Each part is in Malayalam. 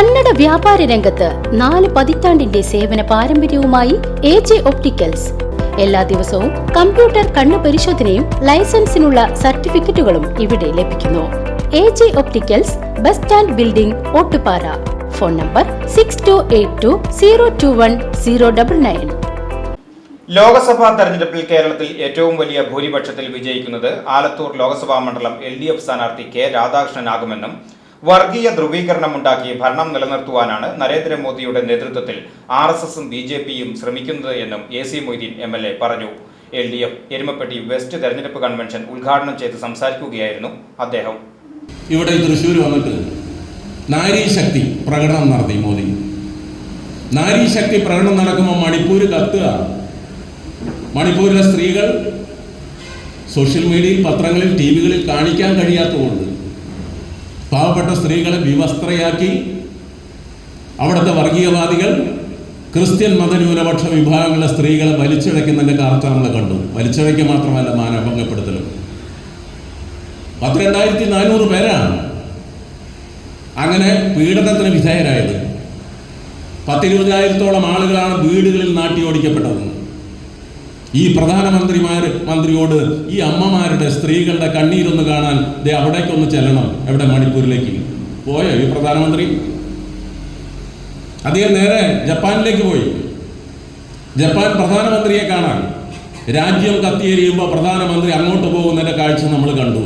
കന്നഡ വ്യാപാര രംഗത്ത് നാല് പതിറ്റാണ്ടിന്റെ സേവന പാരമ്പര്യവുമായി എ ജെ ഒപ്റ്റിക്കൽസ്. എല്ലാ ദിവസവും കമ്പ്യൂട്ടർ കണ്ണു പരിശോധനയും ലൈസൻസിനുള്ള സർട്ടിഫിക്കറ്റുകളും ഇവിടെ ലഭിക്കുന്നു. A J opticals bus stand building Ottupara. Phone number six two eight two zero two one zero double nine Lok Sabha തെരഞ്ഞെടുപ്പിൽ കേരളത്തിൽ ഏറ്റവും വലിയ ഭൂരിപക്ഷത്തിൽ വിജയിക്കുന്നത് ആലത്തൂർ ലോക്സഭാ മണ്ഡലം എൽ ഡി എഫ് സ്ഥാനാർത്ഥി കെ രാധാകൃഷ്ണനാകുമെന്നും വർഗീയ ധ്രുവീകരണമുണ്ടാക്കി ഭരണം നിലനിർത്തുവാനാണ് നരേന്ദ്രമോദിയുടെ നേതൃത്വത്തിൽ ആർ എസ് എസും ബി ജെ പിയും ശ്രമിക്കുന്നത് എന്നും A C Moideen M L A പറഞ്ഞു. L D F Erumapetty west തെരഞ്ഞെടുപ്പ് കൺവെൻഷൻ ഉദ്ഘാടനം ചെയ്ത് സംസാരിക്കുകയായിരുന്നു അദ്ദേഹം. ഇവിടെ തൃശ്ശൂർ വന്നിട്ട് നാരീ ശക്തി പ്രകടനം നടത്തി മോദി. നാരീ ശക്തി പ്രകടനം നടക്കുമ്പോൾ മണിപ്പൂർ കത്തുക. മണിപ്പൂരിലെ സ്ത്രീകൾ സോഷ്യൽ മീഡിയയിൽ പത്രങ്ങളിൽ ടി വികളിൽ കാണിക്കാൻ കഴിയാത്തതുകൊണ്ട് പാവപ്പെട്ട സ്ത്രീകളെ വിവസ്ത്രയാക്കി അവിടുത്തെ വർഗീയവാദികൾ ക്രിസ്ത്യൻ മതന്യൂനപക്ഷ വിഭാഗങ്ങളിലെ സ്ത്രീകളെ വലിച്ചിഴയ്ക്കുന്നതിന്റെ കാർത്ത നമ്മൾ കണ്ടു. വലിച്ചിഴയ്ക്ക് മാത്രമല്ല മാനഭംഗപ്പെടുത്തലും പത്തിരണ്ടായിരത്തി നാനൂറ് പേരാണ് അങ്ങനെ പീഡനത്തിന് വിധേയരായത്. പത്തിരുപതിനായിരത്തോളം ആളുകളാണ് വീടുകളിൽ നാട്ടി ഓടിക്കപ്പെട്ടത്. ഈ പ്രധാനമന്ത്രിമാർ മന്ത്രിയോട് ഈ അമ്മമാരുടെ സ്ത്രീകളുടെ കണ്ണീരൊന്ന് കാണാൻ ദേ അവിടേക്കൊന്ന് ചെല്ലണം എവിടെ മണിപ്പൂരിലേക്ക്. പോയോ ഈ പ്രധാനമന്ത്രി? അദ്ദേഹം നേരെ ജപ്പാനിലേക്ക് പോയി. ജപ്പാൻ പ്രധാനമന്ത്രിയെ കാണാൻ. രാജ്യം കത്തിയെരിയുമ്പോൾ പ്രധാനമന്ത്രി അങ്ങോട്ട് പോകുന്നതിന്റെ കാഴ്ച നമ്മൾ കണ്ടു.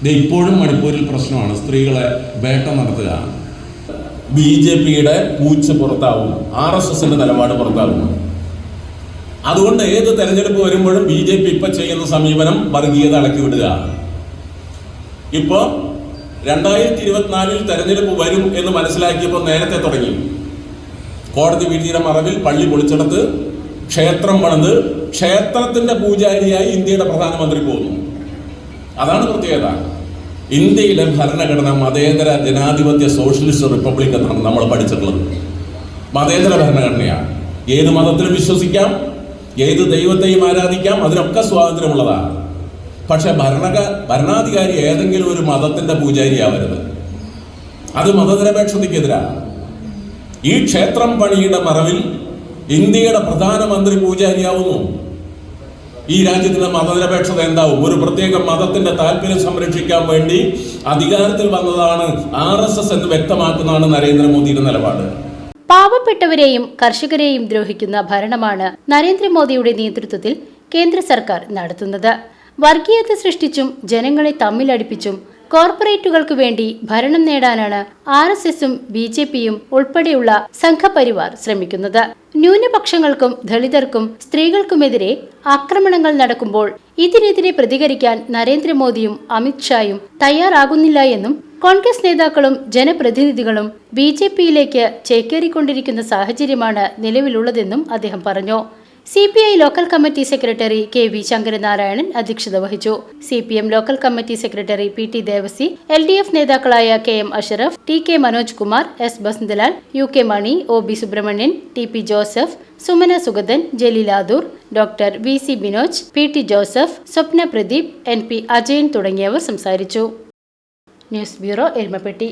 ഇത് ഇപ്പോഴും മണിപ്പൂരിൽ പ്രശ്നമാണ് സ്ത്രീകളെ വേട്ട നടത്തുക. ബി ജെ പിയുടെ പൂച്ച പുറത്താവും ആർ എസ് എസിന്റെ നിലപാട് പുറത്താവും അതുകൊണ്ട് ഏത് തെരഞ്ഞെടുപ്പ് വരുമ്പോഴും ബി ജെ പി ഇപ്പൊ ചെയ്യുന്ന സമീപനം വർഗീയത അടക്കി വിടുക ഇപ്പോ രണ്ടായിരത്തി ഇരുപത്തിനാലിൽ തെരഞ്ഞെടുപ്പ് വരും എന്ന് മനസ്സിലാക്കിയപ്പോൾ നേരത്തെ തുടങ്ങി. കോടതി വിധിയുടെ മറവിൽ പള്ളി പൊളിച്ചെടുത്ത് ക്ഷേത്രം പണിത് ക്ഷേത്രത്തിന്റെ പൂജാരിയായി ഇന്ത്യയുടെ പ്രധാനമന്ത്രി പോകുന്നു. അതാണ് പ്രത്യേകത. ഇന്ത്യയിലെ ഭരണഘടന മതേതര ജനാധിപത്യ സോഷ്യലിസ്റ്റ് റിപ്പബ്ലിക് എന്നാണ് നമ്മൾ പഠിച്ചിട്ടുള്ളത്. മതേതര ഭരണഘടനയാണ്. ഏത് മതത്തിലും വിശ്വസിക്കാം ഏത് ദൈവത്തെയും ആരാധിക്കാം? അതിനൊക്കെ സ്വാതന്ത്ര്യമുള്ളതാണ്. പക്ഷെ ഭരണക ഭരണാധികാരി ഏതെങ്കിലും ഒരു മതത്തിന്റെ പൂജാരിയാവരുത്. അത് മതനിരപേക്ഷതയ്ക്കെതിരാണ്. ഈ ക്ഷേത്രം പണിയുടെ മറവിൽ ഇന്ത്യയുടെ പ്രധാനമന്ത്രി പൂജാരിയാവുന്നു. ഈ രാജ്യത്തിന്റെ മതനിരപേക്ഷത എന്താവും? ഒരു പ്രത്യേക മതത്തിന്റെ താല്പര്യം സംരക്ഷിക്കാൻ വേണ്ടി അധികാരത്തിൽ വന്നതാണ് ആർ എന്ന് വ്യക്തമാക്കുന്നതാണ് നരേന്ദ്രമോദിയുടെ നിലപാട്. പാവപ്പെട്ടവരെയും കർഷകരെയും ദ്രോഹിക്കുന്ന ഭരണമാണ് നരേന്ദ്രമോദിയുടെ നേതൃത്വത്തിൽ കേന്ദ്ര സർക്കാർ നടത്തുന്നത്. വർഗീയത സൃഷ്ടിച്ചും ജനങ്ങളെ തമ്മിലടിപ്പിച്ചും കോർപ്പറേറ്റുകൾക്ക് വേണ്ടി ഭരണം നേടാനാണ് ആർ എസ് എസും ബി ജെ പിയും ഉൾപ്പെടെയുള്ള സംഘപരിവാർ ശ്രമിക്കുന്നത്. ന്യൂനപക്ഷങ്ങൾക്കും ദളിതർക്കും സ്ത്രീകൾക്കുമെതിരെ ആക്രമണങ്ങൾ നടക്കുമ്പോൾ ഇതിനെതിരെ പ്രതികരിക്കാൻ നരേന്ദ്രമോദിയും അമിത്ഷായും തയ്യാറാകുന്നില്ല എന്നും കോൺഗ്രസ് നേതാക്കളും ജനപ്രതിനിധികളും ബി ജെ പിയിലേക്ക് ചേക്കേറിക്കൊണ്ടിരിക്കുന്ന സാഹചര്യമാണ് നിലവിലുള്ളതെന്നും അദ്ദേഹം പറഞ്ഞു. C P I local committee secretary K V Sankaranarayanan അധ്യക്ഷത വഹിച്ചു. C P M local committee secretary P T Devassy L D F നേതാക്കളായ K M Ashraf T K Manoj Kumar S Basanthlal U K Mani O B Subrahmanian T P Joseph Sumana Sugathan ജലീലാദൂർ doctor V C Binoj P T Joseph Swapna Pradeep N P Ajayan തുടങ്ങിയവർ സംസാരിച്ചു. News bureau Erumapetty.